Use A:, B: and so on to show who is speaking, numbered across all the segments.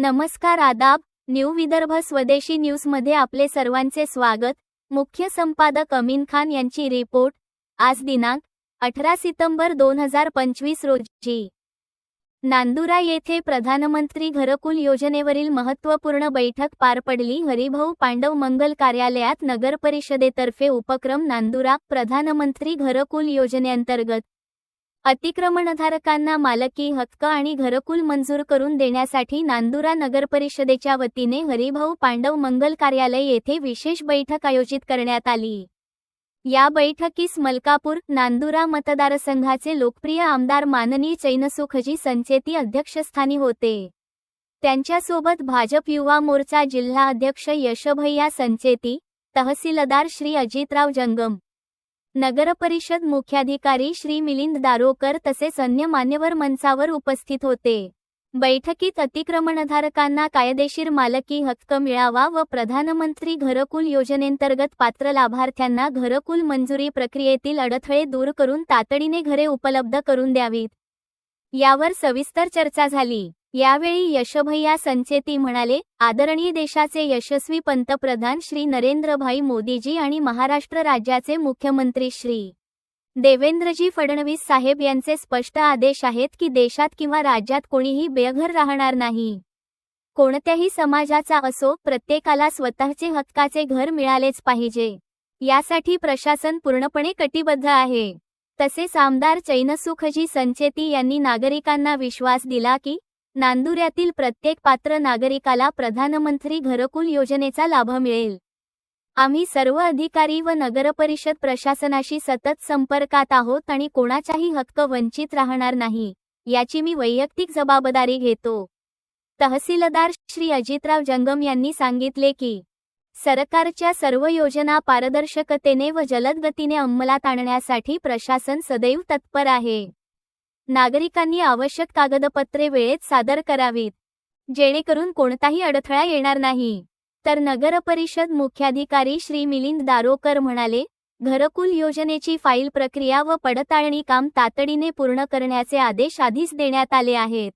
A: नमस्कार आदाब न्यू विदर्भ स्वदेशी न्यूजमध्ये आपले सर्वांचे स्वागत. मुख्य संपादक अमीन खान यांची रिपोर्ट. आज दिनांक अठरा सितंबर दोन हजार पंचवीस रोजी. नांदुरा येथे प्रधानमंत्री घरकुल योजनेवरील महत्त्वपूर्ण बैठक पार पडली. हरिभाऊ पांडव मंगल कार्यालयात नगर परिषदेतर्फे उपक्रम नांदुरा प्रधानमंत्री घरकुल योजनेअंतर्गत अतिक्रमणधारकांना मालकी हक्क आणि घरकुल मंजूर करून देण्यासाठी नांदुरा नगरपरिषदेच्या वतीने हरिभाऊ पांडव मंगल कार्यालय येथे विशेष बैठक आयोजित करण्यात आली. या बैठकीस मलकापूर नांदुरा मतदारसंघाचे लोकप्रिय आमदार माननीय चैनसुखजी संचेती अध्यक्षस्थानी होते. त्यांच्यासोबत भाजप युवा मोर्चा जिल्हा अध्यक्ष यशभैया संचेती तहसीलदार श्री अजितराव जंगम नगरपरिषद मुख्याधिकारी श्री मिलिंद दारोकर तसेच अन्य मान्यवर मंचावर उपस्थित होते. बैठकीत अतिक्रमणधारकांना कायदेशीर मालकी हक्क मिळावा व प्रधानमंत्री घरकुल योजनेंतर्गत पात्र लाभार्थ्यांना घरकुल मंजुरी प्रक्रियेतील अडथळे दूर करून तातडीने घरे उपलब्ध करून द्यावीत. यावर सविस्तर चर्चा झाली. यावेळी यशभैया संचेती म्हणाले आदरणीय देशाचे यशस्वी पंतप्रधान श्री नरेंद्रभाई मोदीजी आणि महाराष्ट्र राज्याचे मुख्यमंत्री श्री. देवेंद्रजी फडणवीस साहेब यांचे स्पष्ट आदेश आहेत की देशात किंवा राज्यात कोणीही बेघर राहणार नाही. कोणत्याही समाजाचा असो प्रत्येकाला स्वतःचे हक्काचे घर मिळालेच पाहिजे. यासाठी प्रशासन पूर्णपणे कटिबद्ध आहे. तसेच आमदार चैनसुखजी संचेती यांनी नागरिकांना विश्वास दिला की नांदुऱ्यातील प्रत्येक पात्र नागरिकाला प्रधानमंत्री घरकुल योजनेचा लाभ मिळेल. आम्ही सर्व अधिकारी व नगरपरिषद प्रशासनाशी सतत संपर्कात आहोत आणि कोणाचाही हक्क वंचित राहणार नाही याची मी वैयक्तिक जबाबदारी घेतो. तहसीलदार श्री अजितराव जंगम यांनी सांगितले की सरकारच्या सर्व योजना पारदर्शकतेने व जलद गतीने अंमलात आणण्यासाठी प्रशासन सदैव तत्पर आहे. नागरिकांनी आवश्यक कागदपत्रे वेळेत सादर करावीत. जेणेकरून कोणताही अडथळा येणार नाही. तर नगरपरिषद मुख्याधिकारी श्री मिलिंद दारोकर म्हणाले घरकुल योजनेची फाईल प्रक्रिया व पडताळणी काम तातडीने पूर्ण करण्याचे आदेश आधीच देण्यात आले आहेत.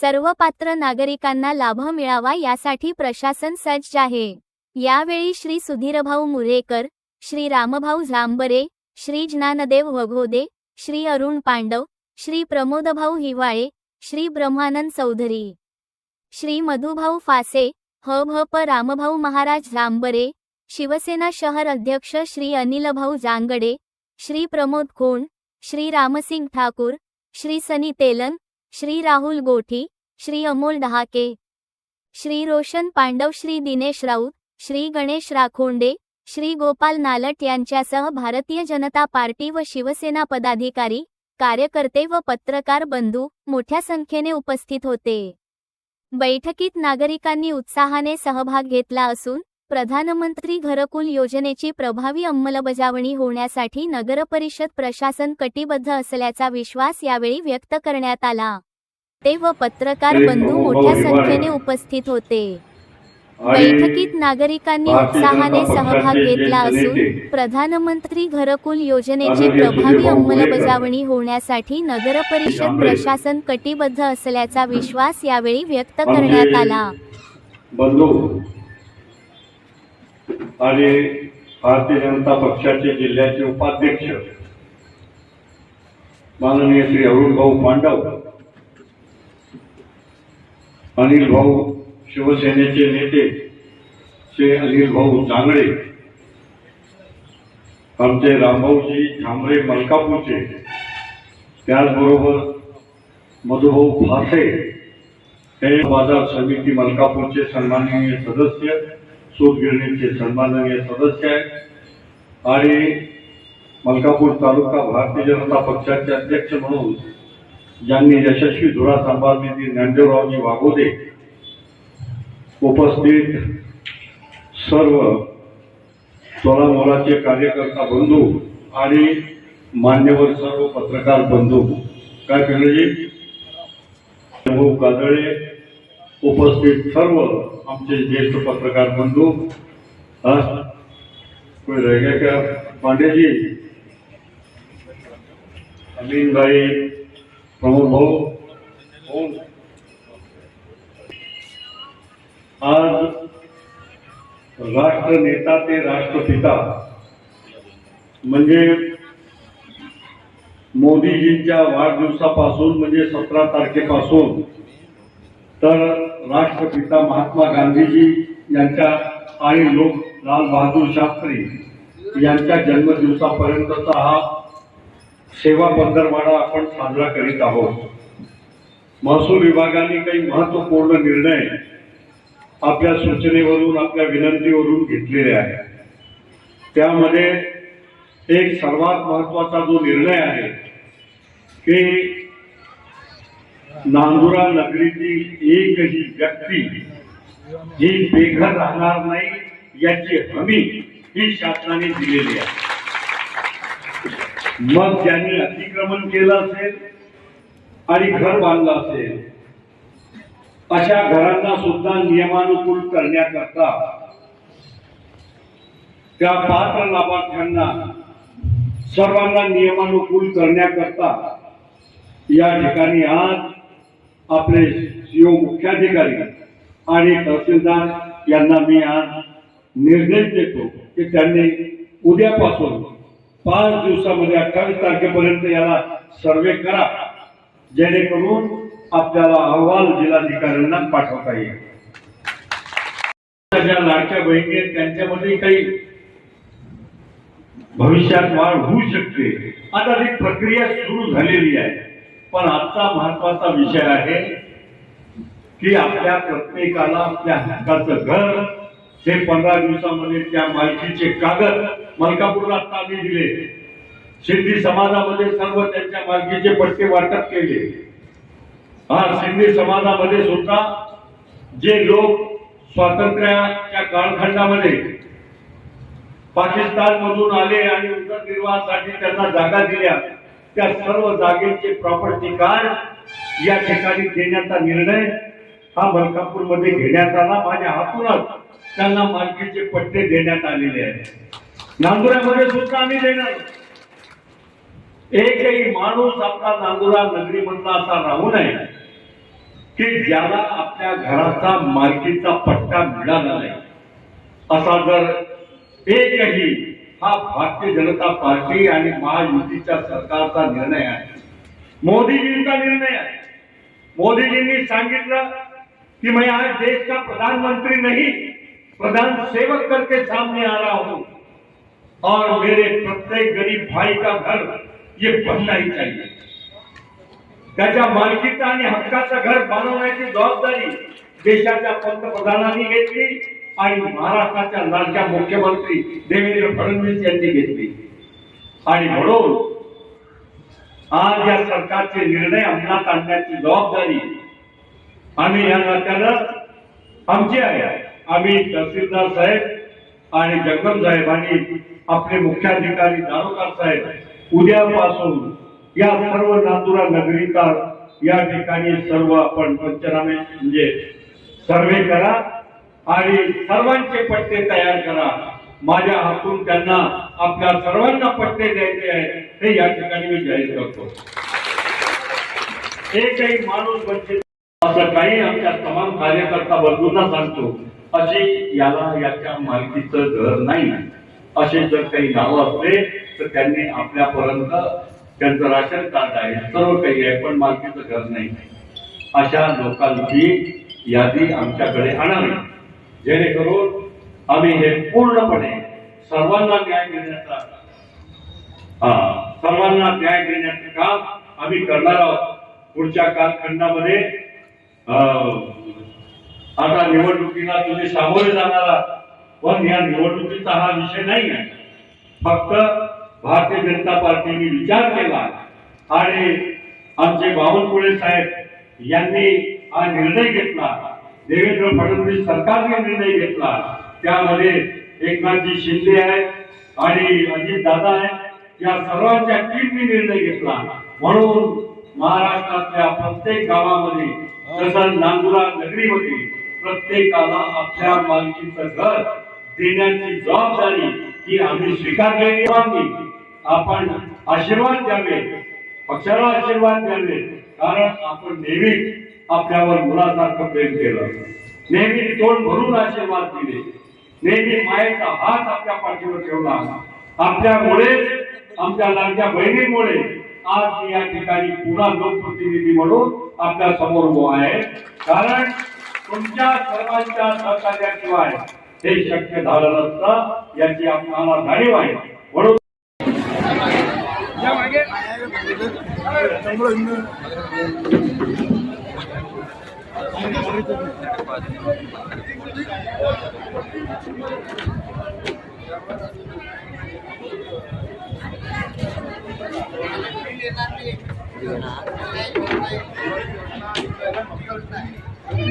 A: सर्व पात्र नागरिकांना लाभ मिळावा यासाठी प्रशासन सज्ज आहे. यावेळी श्री सुधीरभाऊ मुरेकर श्री रामभाऊ झांबरे श्री ज्ञानदेव वघोदे श्री अरुण पांडव श्री प्रमोदभाऊ हिवाळे श्री ब्रह्मानंद चौधरी. श्री मधुभाऊ फासे ह भ प रामभाऊ महाराज जांबरे शिवसेना शहर अध्यक्ष श्री अनिलभाऊ जांगडे श्री प्रमोद खोण श्री रामसिंग ठाकूर श्री सनी तेलन श्री राहुल गोठी श्री अमोल डहाके. श्री रोशन पांडव श्री दिनेश राऊत श्री गणेश राखोंडे श्री गोपाल नालट यांच्यासह भारतीय जनता पार्टी व शिवसेना पदाधिकारी कार्यकर्ते व पत्रकार बंधू मोठ्या संख्येने उपस्थित होते. बैठकीत नागरिकांनी उत्साहाने सहभाग घेतला असून प्रधानमंत्री घरकुल योजनेची प्रभावी अंमलबजावणी होण्यासाठी नगरपरिषद प्रशासन कटिबद्ध असल्याचा विश्वास यावेळी व्यक्त करण्यात आला. ते व पत्रकार बंधू मोठ्या संख्येने उपस्थित होते. बैठकीत नागरिकांनी उत्साहाने सहभाग घेतला असून प्रधानमंत्री घरकुल योजनेची प्रभावी अंमलबजावणी होण्यासाठी नगरपरिषद प्रशासन कटिबद्ध असल्याचा विश्वास यावेळी व्यक्त करण्यात आला.
B: बंधू आणि भारतीय जनता पक्षाचे जिल्ह्याचे उपाध्यक्ष माननीय श्री अरुण भाऊ पांडव अनिल भाऊ शिवसेनेचे नेते श्री अनिल भाऊ जांगडे आमचे रामभाऊजी झांबरे मलकापूरचे त्याचबरोबर मधुभाऊ फासे हे बाजार समिती मलकापूरचे सन्माननीय सदस्य सूतगिरणीचे सन्माननीय सदस्य आहेत. आणि मलकापूर तालुका भारतीय जनता पक्षाचे अध्यक्ष म्हणून ज्यांनी यशस्वी धुरा सांभाळलेली ज्ञानदेवरावजी वाघोदे उपस्थित सर्व सोळा मोलाचे कार्यकर्ता बंधू आणि मान्यवर सर्व पत्रकार बंधू. काय पिंगळजी भाऊ कादळे उपस्थित सर्व आमचे ज्येष्ठ पत्रकार बंधू. हा? पांडेजी रह गया अमीन भाई प्रमोद भाऊ. आज राष्ट्रनेता ते राष्ट्रपिता म्हणजे मोदीजींच्या वाढदिवसापासून म्हणजे सतरा तारखेपासून तर राष्ट्रपिता महात्मा गांधीजी यांच्या आणि लोक लाल बहादूर शास्त्री यांच्या जन्मदिवसापर्यंतचा हा सेवा पंधरवाडा आपण साजरा करीत आहोत. महसूल विभागाने काही महत्त्वपूर्ण निर्णय आपल्या सूचनेवरून आपल्या विनंतीवरून घेतलेले आहे. त्यामध्ये एक सर्वात महत्त्वाचा जो निर्णय आहे की नांदुरा नगरीतील एकही व्यक्ती ही बेघर राहणार नाही याची हमी ही शासनाने दिलेली आहे. मग ज्यांनी अतिक्रमण केलं असेल आणि घर बांधलं असेल अशा घरांना सुद्धा नियमानुकूल करण्याकरता त्या पात्र लाभार्थ्यांना सर्वांना नियमानुकूल करण्याकरता या ठिकाणी आज आपले सीओ मुख्याधिकारी आणि तहसीलदार यांना मी आज निर्देश देतो की त्यांनी उद्यापासून पाच दिवसामध्ये अठ्ठावीस तारखेपर्यंत याला सर्वे करा जेणेकरून आपल्याला अहवाल जिल्हाधिकाऱ्यांना पाठवता येईल. ज्या लाडक्या बहिणी आहेत त्यांच्यामध्ये काही भविष्यात वाढ होऊ शकते. आता ही प्रक्रिया सुरू झालेली आहे. पण आजचा महत्त्वाचा विषय आहे की आपल्या प्रत्येकाला आपल्या हक्काचं घर हे पंधरा दिवसामध्ये त्या मालकीचे कागद मलकापूरला आता दिले. शेती समाजामध्ये सर्व त्यांच्या मालकीचे पट्टे वाटप केले. हा सिंधी समाजामध्ये सुद्धा जे लोक स्वातंत्र्याच्या कालखंडामध्ये पाकिस्तान मधून आले आणि उदरनिर्वाहासाठी त्यांना जागा दिल्या त्या सर्व जागेचे प्रॉपर्टी कार्ड या ठिकाणी देण्याचा निर्णय हा मलकापूरमध्ये घेण्यात आला. माझ्या हातूनच त्यांना मालकीचे पट्टे देण्यात आलेले आहेत. नांदुऱ्यामध्ये सुद्धा आम्ही देणार एकही माणूस आपला नांदुरा नगरीमधला असा राहू नये. की ज्याला आपल्या घराचा मालकीचा पट्टा मिळाला नाही. असा जर एकही हा भारतीय जनता पार्टी आणि महायुतीच्या सरकारचा निर्णय आहे मोदीजींचा निर्णय आहे. मोदीजींनी सांगितलं कि मैं आज देश का प्रधानमंत्री नहीं प्रधान सेवक करके सामने आ रहा हूं. और मेरे प्रत्येक गरीब भाई का घर ये बनना ही चाहिए। त्याच्या मालकीचा आणि हक्काचं घर बनवण्याची जबाबदारी देशाच्या पंतप्रधानांनी घेतली आणि महाराष्ट्राच्या लाडक्या मुख्यमंत्री देवेंद्र फडणवीस यांनी घेतली. आणि म्हणून आज या सरकारचे निर्णय अंमलात आणण्याची जबाबदारी आम्ही या नात्यानं आमची आहे. आम्ही तहसीलदार साहेब आणि जगदम साहेबांनी आपले मुख्याधिकारी दारोकार साहेब उद्यापासून या सर्व नातुरा नगरीचा या ठिकाणी सर्व आपण पंचनामे म्हणजे सर्वे करा आणि सर्वांचे पट्टे तयार करा. माझ्या हातून त्यांना आपल्या सर्वांना पट्टे द्यायचे आहेत हे या ठिकाणी मी जाहीर करतो. एकही माणूस वंचित असं काही आमच्या तमाम कार्यकर्ता बंधूंना सांगतो असे याला याच्या मालकीचं घर नाही. असे जर काही नावं असले तर त्यांनी आपल्यापर्यंत त्यांचं राशन कार्ड आहे सर्व काही आहे पण मालकीचं घर नाही. अशा लोकांची यादी आमच्याकडे आणावी. जेणेकरून आम्ही हे पूर्णपणे सर्वांना न्याय देण्याचा हा सर्वांना न्याय देण्याचं काम आम्ही करणार आहोत. पुढच्या कालखंडामध्ये अं, आता निवडणुकीला तुम्ही सामोरे जाणार आहात. पण या निवडणुकीचा हा विषय नाही आहे. फक्त भारतीय जनता पार्टीने विचार केला आणि आमचे बावनकुळे साहेब यांनी हा निर्णय घेतला. देवेंद्र फडणवीस सरकारने निर्णय घेतला. त्यामध्ये एकनाथजी शिंदे आहेत आणि अजित दादा आहेत या सर्वांच्या टीमने निर्णय घेतला. म्हणून महाराष्ट्रातल्या प्रत्येक गावामध्ये तसंच नांदुरा नगरीमध्ये प्रत्येकाला आपल्या मालकीचं घर देण्याची जबाबदारी ही आम्ही स्वीकारलेली आम्ही आपण आशीर्वाद द्यावे पक्षाला आशीर्वाद द्यावे कारण आपण नेहमी आपल्यावर मुलासारखं प्रेम केलं. नेहमी तोंड भरून आशीर्वाद दिले. नेहमी मायेचा हात आपल्या पाठीवर ठेवला. आपल्यामुळे आमच्या लाडक्या बहिणीमुळे आज मी या ठिकाणी पुन्हा लोकप्रतिनिधी म्हणून आपल्यासमोर उभो आहे. कारण तुमच्या सर्वांच्या सहकार्याशिवाय हे शक्य झालं नसतं याची आपल्याला जाणीव आहे. म्हणून ഇത് നമ്മൾ ഇന്ന് Thank you.